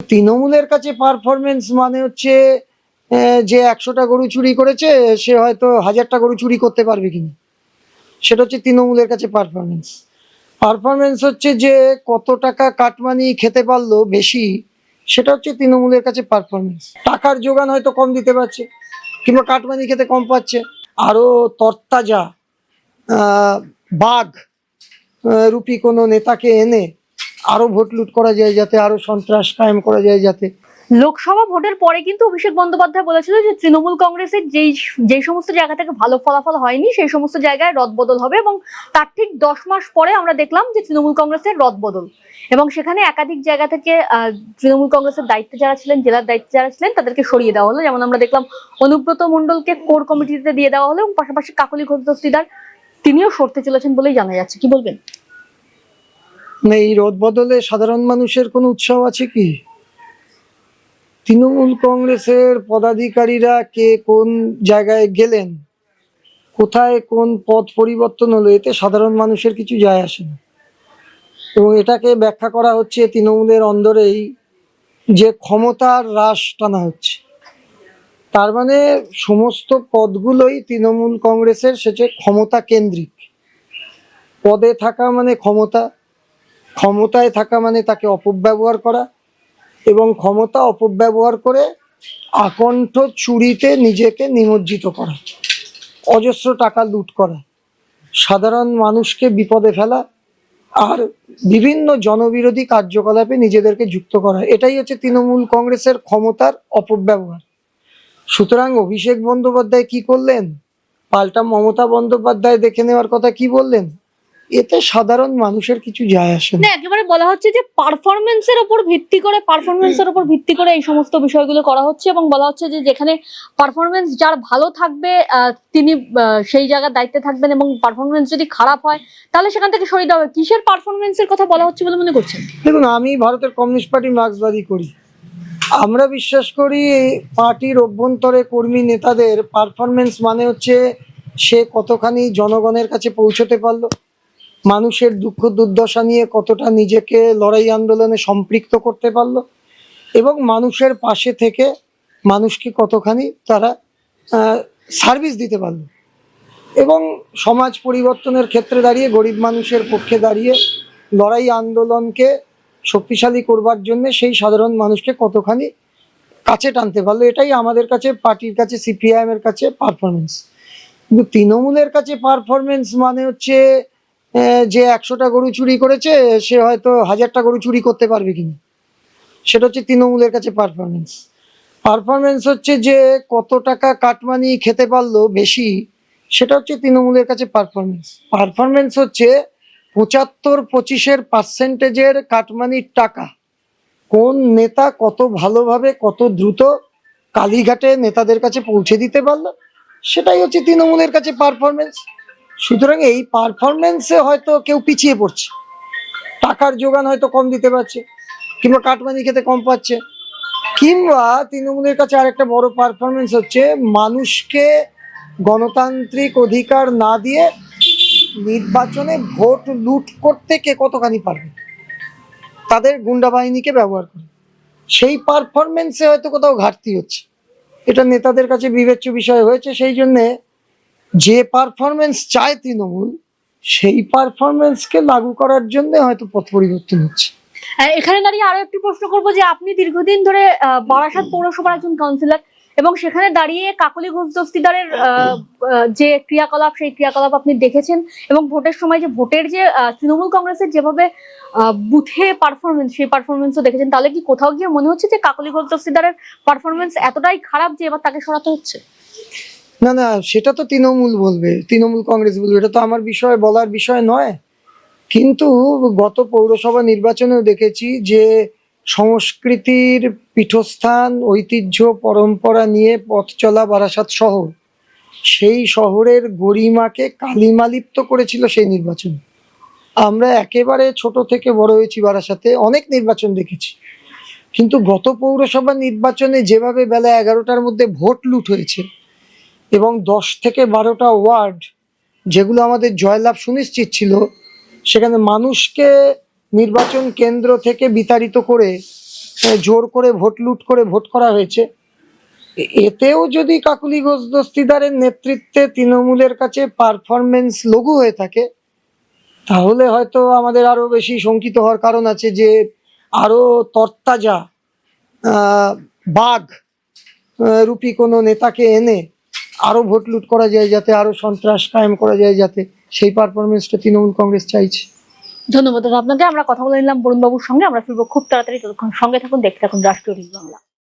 তৃণমূলের কাছে পারফরমেন্স মানে হচ্ছে যে একশোটা গরু চুরি করেছে, সে হয়তো হাজারটা গরু চুরি করতে পারবে কিনা। সেটা হচ্ছে তৃণমূলের কাছে পারফরমেন্স পারফরমেন্স হচ্ছে যে কত টাকা কাটমানি খেতে পারল বেশি, সেটা হচ্ছে তৃণমূলের কাছে পারফরমেন্স টাকার যোগান হয়তো কম দিতে পারছে, কিংবা কাটমানি খেতে কম পাচ্ছে। আরও তরতাজা বাঘ রূপী কোনো নেতাকে এনে আরও ভোট লুট করা যায় যাতে, আরও সন্ত্রাস কায়েম করা যায় যাতে। লোকসভা ভোটের পরে কিন্তু অভিষেক বন্দ্যোপাধ্যায় বলেছিল যে তৃণমূল কংগ্রেসের যেই যেই সমস্ত জায়গা থেকে ভালো ফলাফল হয়নি, সেই সমস্ত জায়গায় রদবদল হবে এবং তার ঠিক দশ মাস পরে আমরা দেখলাম যে তৃণমূল কংগ্রেসের রদবদল। এবং সেখানে একাধিক জায়গা থেকে তৃণমূল কংগ্রেসের দায়িত্বে যারা ছিলেন, জেলার দায়িত্বে যারা ছিলেন, তাদেরকে সরিয়ে দেওয়া হলো। যেমন আমরা দেখলাম অনুব্রত মণ্ডলকে কোর কমিটিতে দিয়ে দেওয়া হলো এবং পাশাপাশি কাকলি ঘোষ দস্তিদার তিনিও সরতে চলেছেন বলেই জানা যাচ্ছে। কি বলবেন? এই রদ বদলে সাধারণ মানুষের কোনো উৎসাহ আছে কি? তৃণমূল কংগ্রেসের পদাধিকারীরা কে কোন জায়গায় গেলেন? কোথায় কোন পদ পরিবর্তন হলো? এতে সাধারণ মানুষের কিছু যায় আসে না। এবং এটাকে ব্যাখ্যা করা হচ্ছে তৃণমূলের অন্দরেই যে ক্ষমতার হ্রাস টানা হচ্ছে। তার মানে সমস্ত পদগুলোই তৃণমূল কংগ্রেসের সেটা ক্ষমতা কেন্দ্রিক। পদে থাকা মানে ক্ষমতা ক্ষমতায় থাকা মানে তাকে অপব্যবহার করা এবং ক্ষমতা অপব্যবহার করে আকণ্ঠ চুরিতে নিজেকে নিমজ্জিত করা, অজস্র টাকা লুট করা, সাধারণ মানুষকে বিপদে ফেলা আর বিভিন্ন জনবিরোধী কার্যকলাপে নিজেদেরকে যুক্ত করা। এটাই হচ্ছে তৃণমূল কংগ্রেসের ক্ষমতার অপব্যবহার। সুতরাং অভিষেক বন্দ্যোপাধ্যায় কি করলেন? পাল্টা মমতা বন্দ্যোপাধ্যায় দেখে নেওয়ার কথা কি বললেন? এতে সাধারণ মানুষের কিছু যায় আসে না। একেবারে বলা হচ্ছে যে পারফরমেন্সের উপর ভিত্তি করে পারফরমেন্সের উপর ভিত্তি করে এই সমস্ত বিষয়গুলো করা হচ্ছে এবং বলা হচ্ছে যে যেখানে পারফরমেন্স যার ভালো থাকবে তিনি সেই জায়গার দায়িত্বে থাকবেন এবং পারফরমেন্স যদি খারাপ হয় তাহলে সেখান থেকে সরিয়ে দেওয়া হবে। কিসের পারফরমেন্সের কথা বলা হচ্ছে বলে মনে করছেন? দেখুন আমি ভারতের কমিউনিস্ট পার্টি মার্ক্সবাদী করি। আমরা বিশ্বাস করি পার্টির অভ্যন্তরে কর্মী নেতাদের পারফরমেন্স মানে হচ্ছে সে কতখানি জনগণের কাছে পৌঁছতে পারল। মানুষের দুঃখ দুর্দশা নিয়ে কতটা নিজেকে লড়াই আন্দোলনে সম্পৃক্ত করতে পারল? এবং মানুষের পাশে থেকে মানুষকে কতখানি তারা সার্ভিস দিতে পারল? এবং সমাজ পরিবর্তনের ক্ষেত্রে দাঁড়িয়ে, গরিব মানুষের পক্ষে দাঁড়িয়ে লড়াই আন্দোলনকে শক্তিশালী করবার জন্য সেই সাধারণ মানুষকে কতখানি কাছে টানতে পারল? এটাই আমাদের কাছে, পার্টির কাছে সিপিআইএম এর কাছে পারফরমেন্স কিন্তু তৃণমূলের কাছে পারফরমেন্স মানে হচ্ছে যে একশোটা গরু চুরি করেছে, সে হয়তো হাজারটা গরু চুরি করতে পারবে কিনা। সেটা হচ্ছে তৃণমূলের কাছে পারফরমেন্স পারফরমেন্স হচ্ছে যে কত টাকা কাটমানি খেতে পারল বেশি, সেটা হচ্ছে তৃণমূলের কাছে পারফরমেন্স পারফরমেন্স হচ্ছে পঁচাত্তর পঁচিশের পার্সেন্টেজের কাটমানির টাকা। কোন নেতা কত ভালোভাবে, কত দ্রুত কালীঘাটে নেতাদের কাছে পৌঁছে দিতে পারল, সেটাই হচ্ছে তৃণমূলের কাছে পারফরমেন্স সুতরাং এই পারফরমেন্সে হয়তো কেউ পিছিয়ে পড়ছে। টাকার যোগান হয়তো কম দিতে পারছে, কিংবা কাটমানি খেতে কম পাচ্ছে, কিংবা তৃণমূলের কাছে আরেকটা বড় পারফরমেন্স হচ্ছে, মানুষকে গণতান্ত্রিক অধিকার না দিয়ে নির্বাচনে ভোট লুট করতে কে কতখানি পারবে? তাদের গুন্ডা বাহিনীকে ব্যবহার করে। সেই পারফরমেন্সে হয়তো কোথাও ঘাটতি হচ্ছে। এটা নেতাদের কাছে বিবেচ্য বিষয় হয়েছে, সেই জন্যে যে পারফরমেন্স চায় তৃণমূল সেই পারফরমেন্সকে লাগু করার জন্য হয়তো পথ পরিবর্তন হচ্ছে। আহ, এখানে দাঁড়িয়ে আরও একটি প্রশ্ন করব যে আপনি দীর্ঘদিন ধরে বারাসাত পৌরসভার একজন কাউন্সিলর এবং সেখানে দাঁড়িয়ে কাকলি ঘোষ দস্তিদারের যে ক্রিয়াকলাপ সেই ক্রিয়াকলাপ আপনি দেখেছেন এবং ভোটের সময় যে ভোটের যে তৃণমূল কংগ্রেসের যেভাবে বুথে পারফরমেন্স সেই পারফরমেন্সও দেখেছেন তাহলে কি কোথাও গিয়ে মনে হচ্ছে যে কাকলি ঘোষ দস্তিদারের পারফরমেন্স এতটাই খারাপ যে এবার তাকে সরাতে হচ্ছে? না না, সেটা তো তৃণমূল বলবে, তৃণমূল কংগ্রেস বলবে, এটা তো আমার বিষয়, বলার বিষয় নয়। কিন্তু গত পৌরসভা নির্বাচনেও দেখেছি যে সংস্কৃতির পীঠস্থান, ঐতিহ্য, পরম্পরা নিয়ে পথ চলা বারাসাত শহর, সেই শহরের গরিমাকে কালিমালিপ্ত করেছিল সেই নির্বাচন। আমরা একেবারে ছোট থেকে বড় হয়েছি বারাসাতে, অনেক নির্বাচন দেখেছি। কিন্তু গত পৌরসভা নির্বাচনে যেভাবে বেলা এগারোটার মধ্যে ভোট লুট হয়েছে এবং দশ থেকে বারোটা ওয়ার্ড যেগুলো আমাদের জয়লাভ সুনিশ্চিত ছিল, সেখানে মানুষকে নির্বাচন কেন্দ্র থেকে বিতাড়িত করে জোর করে ভোট লুট করে ভোট করা হয়েছে। এতেও যদি কাকুলি ঘোষ দস্তিদারের নেতৃত্বে তৃণমূলের কাছে পারফরমেন্স লঘু হয়ে থাকে, তাহলে হয়তো আমাদের আরও বেশি শঙ্কিত হওয়ার কারণ আছে যে আরও তরতাজা বাঘ রূপী কোনো নেতাকে এনে আরও ভোট লুট করা যায় যাতে, আরও সন্ত্রাস কায়েম করা যায় যাতে, সেই পারফরমেন্সটা তৃণমূল কংগ্রেস চাইছে। ধন্যবাদ আপনাকে আমরা কথা বলে নিলাম বরুণবাবুর সঙ্গে। আমরা ফিরবো খুব তাড়াতাড়ি। ততক্ষণ সঙ্গে থাকুন, দেখতে থাকুন রাষ্ট্রীয় বাংলা।